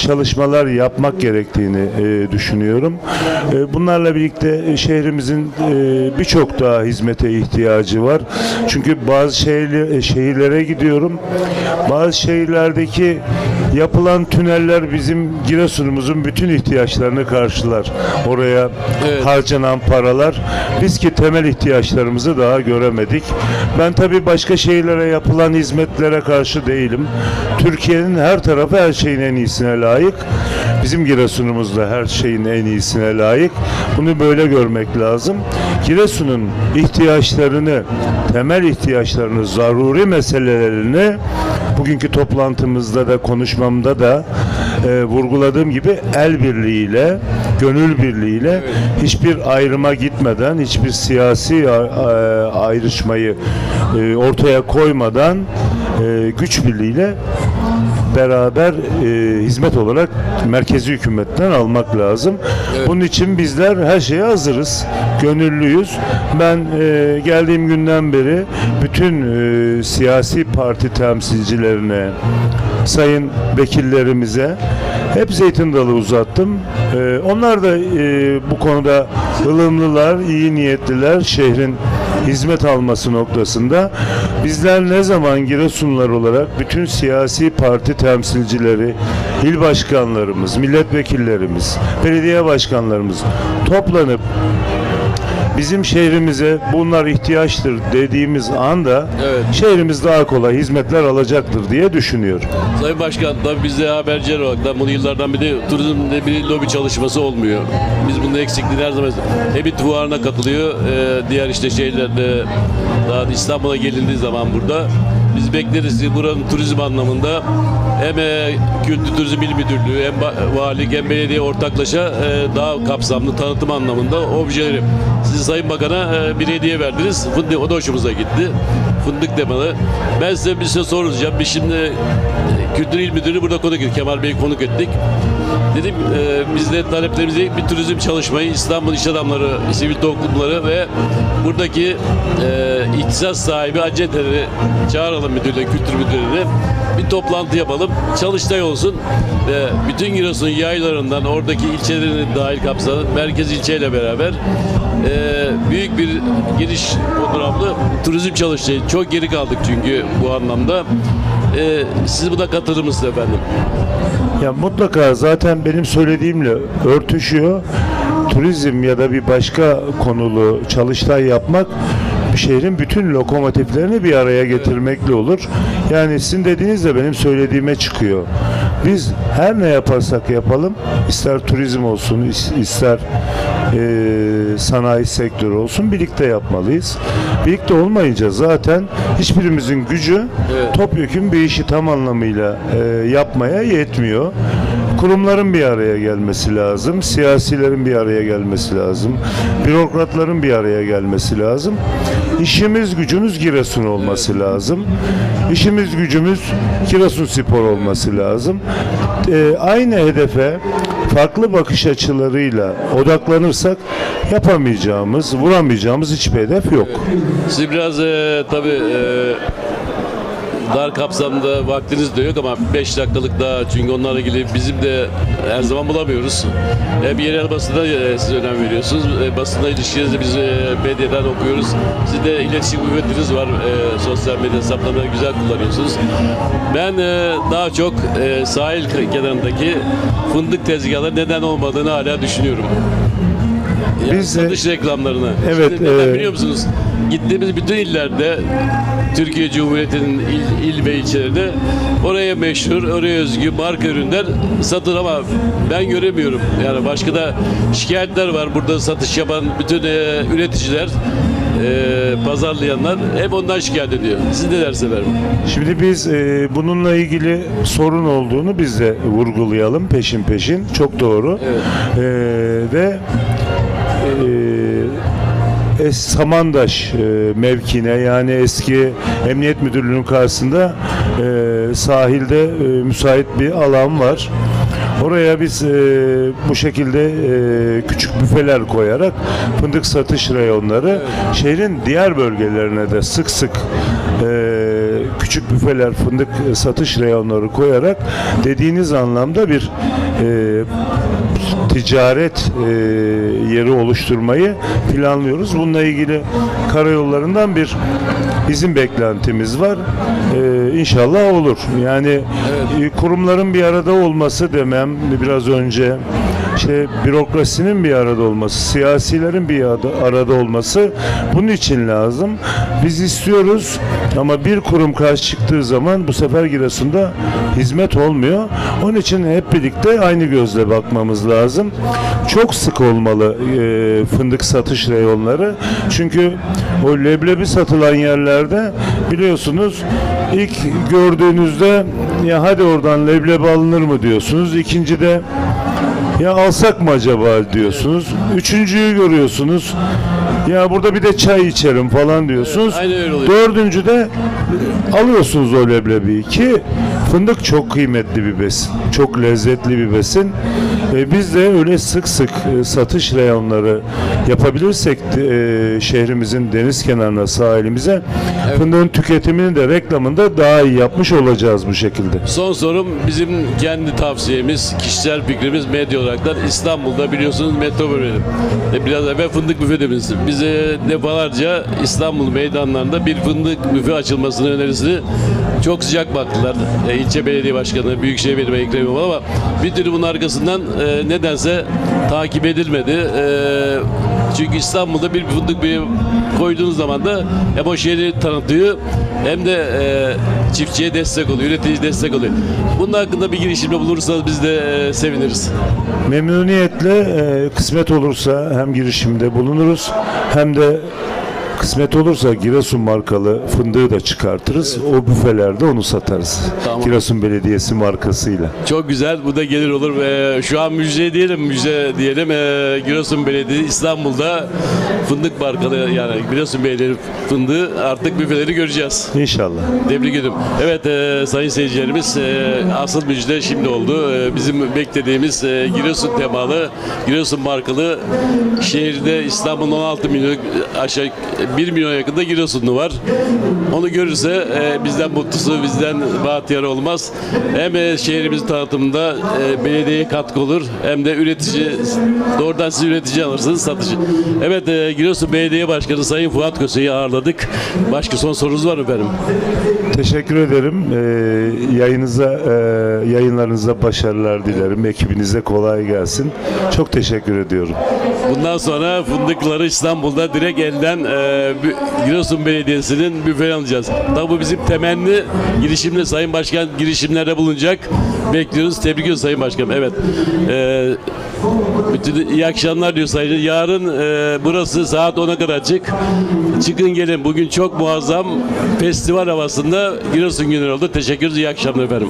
çalışmalar yapmak gerektiğini e, düşünüyorum. E, bunlarla birlikte e, şehrimizin e, birçok daha hizmete ihtiyacı var. Çünkü bazı şehirle- e, şehirlere gidiyorum. Bazı şehirlerdeki yapılan tüneller bizim Giresun'umuzun bütün ihtiyaçlarını karşılar. Oraya Evet. harcanan paralar. Biz ki temel ihtiyaçlarımızı daha göremedik. Ben tabii başka şehirlere yapılan hizmetlere karşı değilim. Türkiye'nin her tarafı her şeyin en iyisine layık. Bizim Giresun'umuz da her şeyin en iyisine layık. Bunu böyle görmek lazım. Giresun'un ihtiyaçlarını, temel ihtiyaçlarını, zaruri meselelerini bugünkü toplantımızda da konuşmamda da e, vurguladığım gibi el birliğiyle, gönül birliğiyle hiçbir ayrıma gitmeden, hiçbir siyasi a- ayrışmayı e, ortaya koymadan e, güç birliğiyle beraber e, hizmet olarak merkezi hükümetten almak lazım. Bunun için bizler her şeye hazırız. Gönüllüyüz. Ben e, geldiğim günden beri bütün e, siyasi parti temsilcilerine, sayın vekillerimize hep zeytin dalı uzattım. E, onlar da e, bu konuda ılımlılar, iyi niyetliler. Şehrin hizmet alması noktasında bizler ne zaman Giresunlular olarak bütün siyasi parti temsilcileri, il başkanlarımız, milletvekillerimiz, belediye başkanlarımız toplanıp bizim şehrimize bunlar ihtiyaçtır dediğimiz anda Evet. şehrimiz daha kolay hizmetler alacaktır diye düşünüyorum. Sayın Başkan, tabii biz de haberciler olarak da bunu yıllardan beri turizmde bir lobi çalışması olmuyor. Biz bunun eksikliğini her zaman Hebit fuarına katılıyor. Ee, diğer işte şeylerde daha İstanbul'a gelindiği zaman burada biz bekleriz ki buranın turizm anlamında hem e, Kültür Turizm İl Müdürlüğü hem valilik hem belediye ortaklaşa e, daha kapsamlı tanıtım anlamında objeleri. Siz Sayın Bakan'a e, bir hediye verdiniz. Fındık, o da hoşumuza gitti. Fındık temalı. Ben size bir şey soracağım. Biz şimdi e, Kültür İl Müdürü burada konuk ettik. Kemal Bey'i konuk ettik. Dedim e, biz de taleplerimizi bir turizm çalışmayı İstanbul iş adamları, sivil toplumları ve buradaki e, ihtisas sahibi acenteleri çağıralım müdürle, kültür müdürüne bir toplantı yapalım. Çalıştay olsun ve bütün Giresun yaylarından oradaki ilçelerini dahil kapsayan merkez ilçeyle beraber e, büyük bir giriş programlı turizm çalıştayı. Çok geri kaldık çünkü bu anlamda. E, siz buna katılır mısınız efendim? Ya mutlaka zaten benim söylediğimle örtüşüyor. Turizm ya da bir başka konulu çalıştay yapmak bir şehrin bütün lokomotiflerini bir araya getirmekle olur. Yani sizin dediğiniz de benim söylediğime çıkıyor. Biz her ne yaparsak yapalım, ister turizm olsun, is- ister eee, sanayi sektörü olsun birlikte yapmalıyız. Birlikte olmayınca zaten hiçbirimizin gücü Evet. topyekun bir işi tam anlamıyla e, yapmaya yetmiyor. Kurumların bir araya gelmesi lazım, siyasilerin bir araya gelmesi lazım, bürokratların bir araya gelmesi lazım. İşimiz gücümüz Giresun olması lazım. İşimiz gücümüz Giresun Spor olması lazım. E, aynı hedefe farklı bakış açılarıyla odaklanırsak yapamayacağımız, vuramayacağımız hiçbir hedef yok. Siz biraz e, tabii e, dar kapsamda vaktiniz de yok ama 5 dakikalık daha çünkü onlarla ilgili bizim de her zaman bulamıyoruz. Hem yerel basında e, siz önem veriyorsunuz. E, basında ilişkinizde biz e, medyadan okuyoruz. Siz de iletişim kuvvetiniz var. Sosyal medya hesaplarını güzel kullanıyorsunuz. Ben daha çok sahil kenarındaki fındık tezgahları neden olmadığını hala düşünüyorum. Yani Biz satış reklamlarını. Evet, Şimdi neden e, biliyor musunuz? Gittiğimiz bütün illerde Türkiye Cumhuriyeti'nin il, il ve ilçelerinde oraya meşhur, oraya özgü marka ürünler satılır ama ben göremiyorum. Yani başka da şikayetler var. Burada satış yapan bütün e, üreticiler, e, pazarlayanlar hep ondan şikayet ediyor. Siz ne derse efendim? Şimdi biz e, bununla ilgili sorun olduğunu biz de vurgulayalım peşin peşin. Çok doğru. Evet. E, ve Es Samandaş e, mevkine yani eski Emniyet Müdürlüğü'nün karşısında e, sahilde e, müsait bir alan var. Oraya biz e, bu şekilde e, küçük büfeler koyarak fındık satış reyonları şehrin diğer bölgelerine de sık sık e, küçük büfeler, fındık satış reyonları koyarak dediğiniz anlamda bir e, ticaret e, yeri oluşturmayı planlıyoruz. Bununla ilgili karayollarından bir izin beklentimiz var. E, inşallah olur. Yani e, kurumların bir arada olması demem biraz önce işte bürokrasinin bir arada olması, siyasilerin bir arada, olması bunun için lazım. Biz istiyoruz ama bir kurum karşı çıktığı zaman bu sefer Giresun'da hizmet olmuyor. Onun için hep birlikte aynı gözle bakmamız lazım. Çok sık olmalı e, fındık satış reyonları. Çünkü o leblebi satılan yerlerde biliyorsunuz ilk gördüğünüzde ya hadi oradan leblebi alınır mı diyorsunuz. İkincide ya alsak mı acaba diyorsunuz. Üçüncüyü görüyorsunuz. Ya burada bir de çay içerim falan diyorsunuz. Evet, aynen öyle oluyor. Dördüncü de alıyorsunuz o leblebiyi ki fındık çok kıymetli bir besin. Çok lezzetli bir besin. E, biz de öyle sık sık e, satış reyonları yapabilirsek e, şehrimizin deniz kenarına sahilimize fındığın tüketimini de reklamında daha iyi yapmış olacağız bu şekilde. Son sorum bizim kendi tavsiyemiz, kişisel fikrimiz medya olaraktan İstanbul'da biliyorsunuz metro bölümü. E, Biraz evvel fındık büfedemiz. Bize defalarca İstanbul meydanlarında bir fındık büfe açılmasını önerisini çok sıcak baktılar. E, ilçe belediye başkanı, büyükşehir belediye Ekrem İmamoğlu ama bir türlü bunun arkasından e, nedense takip edilmedi. E, çünkü İstanbul'da bir fındık bir koyduğunuz zaman da hem o şehri tanıtıyor hem de e, çiftçiye destek oluyor, üretici destek oluyor. Bunun hakkında bir girişimde bulursanız biz de e, seviniriz. Memnuniyetle e, kısmet olursa hem girişimde bulunuruz hem de kısmet olursa Giresun markalı fındığı da çıkartırız. O büfelerde onu satarız. Tamam. Giresun Belediyesi markasıyla. Çok güzel. Bu da gelir olur. Ee, şu an müjde diyelim, müjde diyelim. Ee, Giresun Belediyesi İstanbul'da fındık markalı yani Giresun Belediyesi fındığı artık büfeleri göreceğiz. İnşallah. Tebrik ediyorum. Evet e, sayın seyircilerimiz e, asıl müjde şimdi oldu. E, bizim beklediğimiz e, Giresun temalı, Giresun markalı şehirde İstanbul'un 16 milyon aşağı 1 milyon yakında Giresunlu var. Onu görürse e, bizden mutlusu, bizden bahtiyar olmaz. Hem e, şehrimizin tanıtımında e, belediyeye katkı olur hem de üretici doğrudan siz üretici alırsınız satıcı. Evet e, Giresun Belediye Başkanı Sayın Fuat Köse'yi ağırladık. Başka son sorunuz var mı efendim? Teşekkür ederim. Ee, yayınıza, e, yayınlarınıza başarılar dilerim. Ekibinize kolay gelsin. Çok teşekkür ediyorum. Bundan sonra fındıkları İstanbul'da direkt elden e, Bü- Giresun Belediyesi'nin büfeye alacağız. Tabi bu bizim temenni girişimle Sayın Başkan girişimlerde bulunacak. Bekliyoruz. Tebrik ediyoruz Sayın Başkanım. Evet. E, bütün iyi akşamlar diyor Sayın. Yarın e, burası saat 10'a kadar açık. Çıkın gelin. Bugün çok muazzam festival havasında Giresun günü oldu. Teşekkür ederiz. İyi akşamlar efendim.